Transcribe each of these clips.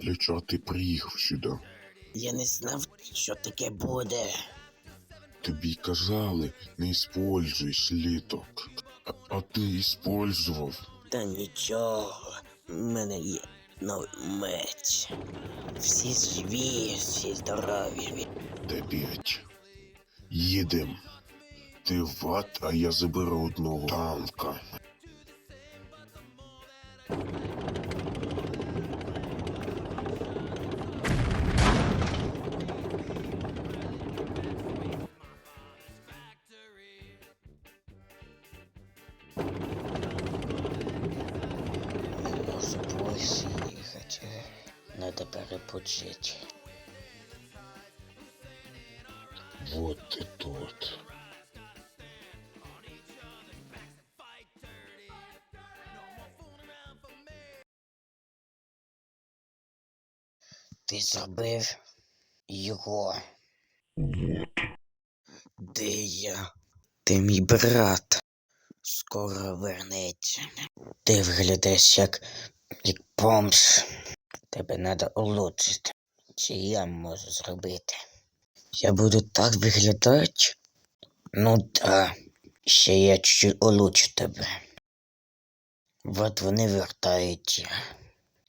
Для чого ти приїхав сюди? Я не знав, що таке буде. Тобі казали, не используй сліток. А, а ти использував. Та нічого, в мене є новий меч. Всі живі, всі здорові. Дев'ять. Їдем. Ти в ад, а я заберу одного танка. Больше їхати. Надо перепочити. Вот ти тут. Ти зробив його. Вот. Де я? Ти мій брат. Скоро вернеться. Ти виглядаєш як, як бомж. Тебе треба улучшити. Чи я можу зробити? Я буду так виглядати? Ну да. Ще я чуть-чуть улучшу тебе. Вот вони вертаються.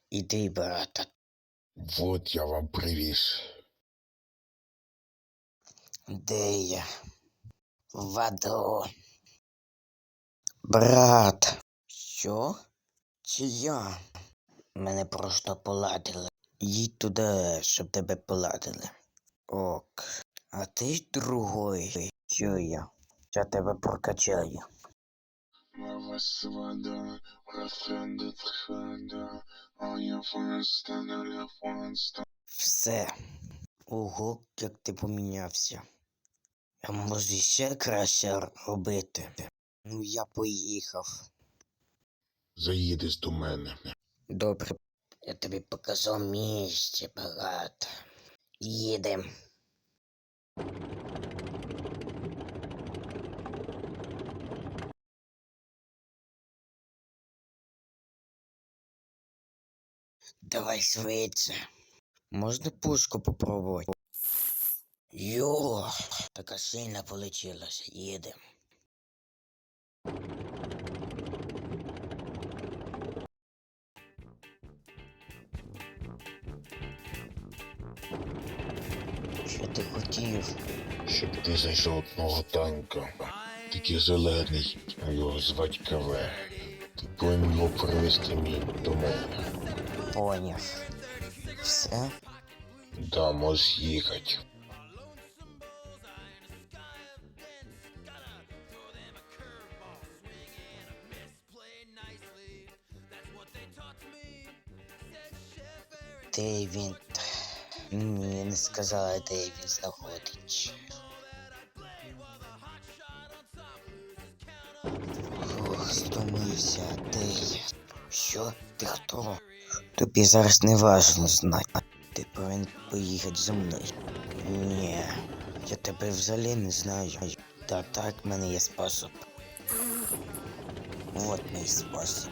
Іди, брата. Вот я вам привіз. Де я? В аду. Брат. Що? Чи я? Мене просто поладили. Їдь туди, щоб тебе поладили. Ок. А ти ж другой. Що я? Я тебе прокачаю. Все. Ого, як ти помінявся. Я можу ще краще робити. Ну, я поїхав. Заїдеш до мене. Добре, я тобі покажу місце багато. Їдем. Давай швидше. Можна пушку попробувати? Йо, така сильна получилася. Їдем. Що ти хотів? Щоб ти зайшов одного танка. Такий зелений, а його звать КВ. Ти повинен його привезти мені до мене. Поняв. Все? Да, можеш їхати. Він? Мені не сказали, де він знаходиться. Ох, стомився, де я? Що? Ти хто? Тобі зараз не важно знати. Ти повинен поїхати зі мною. Ні, я тебе взагалі не знаю. Та так в мене є спосіб. Вот мій спосіб.